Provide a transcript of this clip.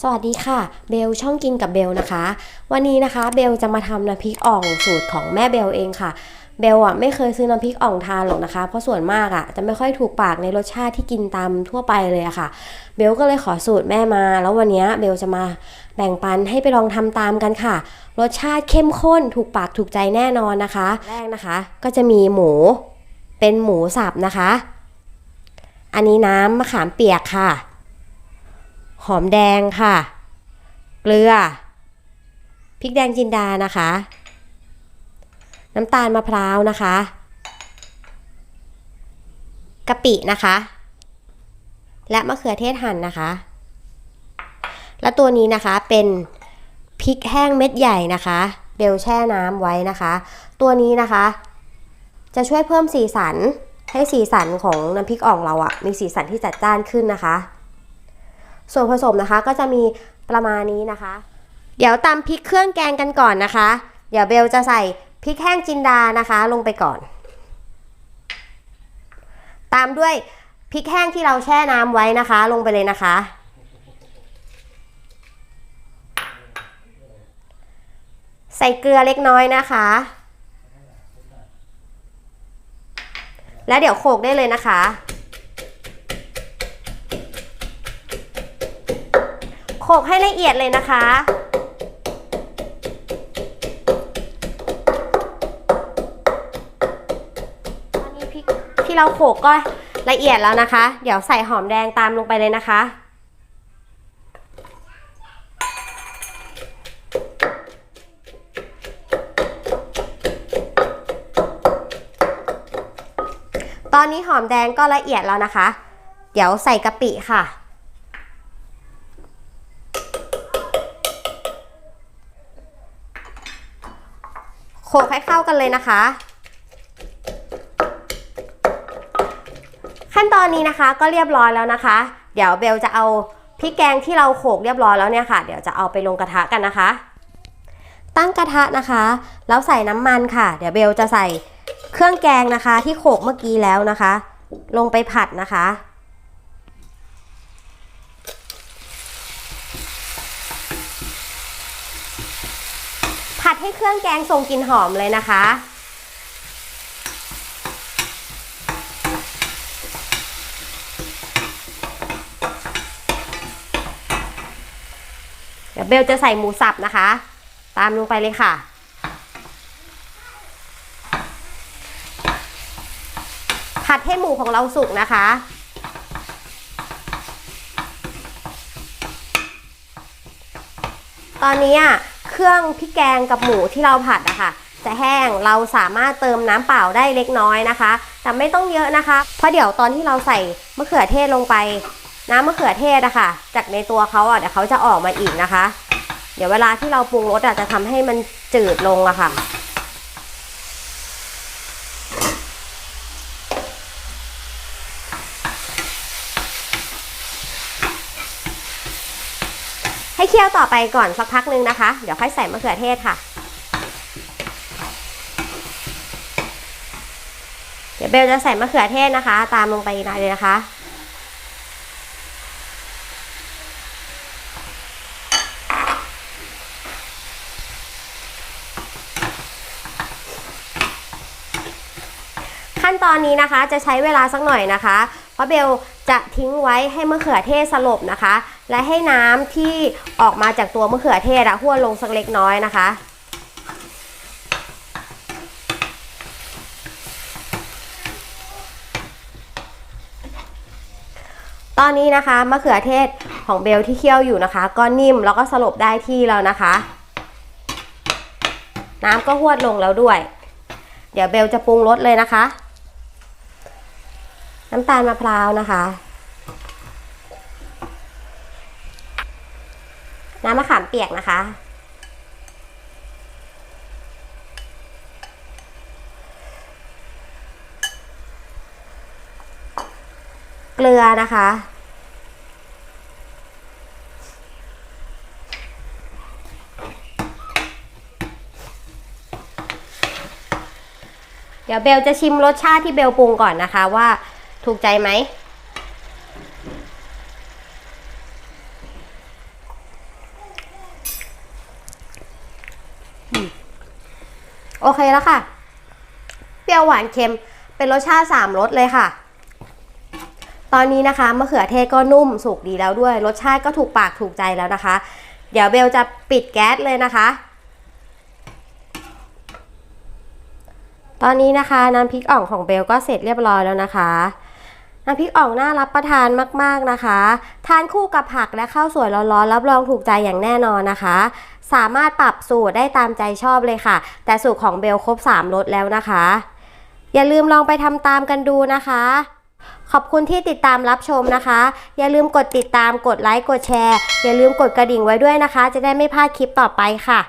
สวัสดีค่ะ เบลช่องกินกับเบลนะคะ วันนี้นะคะเบลจะมาทำน้ำพริกอ่องสูตรของแม่เบลเองค่ะ เบลอะไม่เคยซื้อน้ำพริกอ่องทานหรอกนะคะ เพราะส่วนมากอะจะไม่ค่อยถูกปากในรสชาติที่กินตามทั่วไปเลยอะค่ะ เบลก็เลยขอสูตรแม่มา แล้ววันนี้เบลจะมาแบ่งปันให้ไปลองทำตามกันค่ะ รสชาติเข้มข้นถูกปากถูกใจแน่นอนนะคะ แรกนะคะ ก็จะมีหมูเป็นหมูสับนะคะ อันนี้น้ำมะขามเปียกค่ะ หอมแดงค่ะ เกลือ พริกแดงจินดานะคะ น้ำตาลมะพร้าวนะคะกะปินะคะ และมะเขือเทศหั่นนะคะ และตัวนี้นะคะเป็นพริกแห้งเม็ดใหญ่นะคะ เบลแช่น้ำไว้นะคะ ตัวนี้นะคะ จะช่วยเพิ่มสีสันให้สีสันของน้ำพริกอ่องเราอะมีสีสันที่จัดจ้านขึ้นนะคะ ส่วนผสมนะคะก็จะมีประมาณนี้นะคะ เดี๋ยวตำพริกเครื่องแกงกันก่อนนะคะ เดี๋ยวเบลจะใส่พริกแห้งจินดานะคะ ลงไปก่อน ตามด้วยพริกแห้งที่เราแช่น้ำไว้นะคะ ลงไปเลยนะคะ ใส่เกลือเล็กน้อยนะคะ และเดี๋ยวโขกได้เลยนะคะ โขกให้ละเอียดเลยนะคะ ตอนนี้พริกที่เราโขกก็ละเอียดแล้วนะคะ เดี๋ยวใส่หอมแดงตามลงไปเลยนะคะตอนนี้หอมแดงก็ละเอียดแล้วนะคะ เดี๋ยวใส่กะปิค่ะ โขลกให้เข้ากันเลยนะคะ ขั้นตอนนี้นะคะก็เรียบร้อยแล้วนะคะ เดี๋ยวเบลจะเอาพริกแกงที่เราโขลกเรียบร้อยแล้วเนี่ยค่ะ เดี๋ยวจะเอาไปลงกระทะกันนะคะ ตั้งกระทะนะคะ แล้วใส่น้ำมันค่ะ เดี๋ยวเบลจะใส่เครื่องแกงนะคะ ที่โขลกเมื่อกี้แล้วนะคะ ลงไปผัดนะคะ ให้เครื่องแกงส่งกลิ่นหอมเลยนะคะ เดี๋ยวเบลจะใส่หมูสับนะคะ ตามลงไปเลยค่ะผัดให้หมูของเราสุกนะคะ ตอนนี้อะ เครื่องพริกแกงกับหมูที่เราผัดอะค่ะ จะแห้งเราสามารถเติมน้ำเปล่าได้เล็กน้อยนะคะ แต่ไม่ต้องเยอะนะคะ เพราะเดี๋ยวตอนที่เราใส่มะเขือเทศลงไป น้ำมะเขือเทศอะค่ะ จากในตัวเขาอะเดี๋ยวเขาจะออกมาอีกนะคะ เดี๋ยวเวลาที่เราปรุงรสอะจะทำให้มันจืดลงอะค่ะ ให้เคี่ยวต่อไปก่อนสักพักนึงนะคะ เดี๋ยวค่อยใส่มะเขือเทศค่ะ เดี๋ยวเบลจะใส่มะเขือเทศนะคะ ตามลงไปเลยนะคะขั้นตอนนี้นะคะจะใช้เวลาสักหน่อยนะคะ เพราะเบลจะทิ้งไว้ให้มะเขือเทศสลบนะคะ และให้น้ำที่ออกมาจากตัวมะเขือเทศอะหัวลงสักเล็กน้อยนะคะ ตอนนี้นะคะมะเขือเทศของเบลที่เคี่ยวอยู่นะคะ ก็นิ่มแล้วก็สลบได้ที่แล้วนะคะ น้ำก็หวดลงแล้วด้วย เดี๋ยวเบลจะปรุงรสเลยนะคะ น้ำตาลมะพร้าวนะคะ น้ำมะขามเปียกนะคะ เกลือนะคะ เดี๋ยวเบลจะชิมรสชาติที่เบลปรุงก่อนนะคะว่าถูกใจไหม โอเคแล้วค่ะ เปรี้ยวหวานเค็มเป็นรสชาติสามรสเลยค่ะ ตอนนี้นะคะมะเขือเทศก็นุ่มสุกดีแล้วด้วย รสชาติก็ถูกปากถูกใจแล้วนะคะ เดี๋ยวเบลจะปิดแก๊สเลยนะคะ ตอนนี้นะคะน้ำพริกอ่องของเบลก็เสร็จเรียบร้อยแล้วนะคะ น้ำพริกอ่องน่ารับประทานมากๆนะคะ ทานคู่กับผักและข้าวสวยร้อนๆรับรองถูกใจอย่างแน่นอนนะคะ สามารถปรับสูตรได้ตามใจชอบเลยค่ะ แต่สูตรของเบลครบ 3รสแล้วนะคะ อย่าลืมลองไปทำตามกันดูนะคะ ขอบคุณที่ติดตามรับชมนะคะ อย่าลืมกดติดตามกดไลค์กดแชร์ อย่าลืมกดกระดิ่งไว้ด้วยนะคะ จะได้ไม่พลาดคลิปต่อไปค่ะ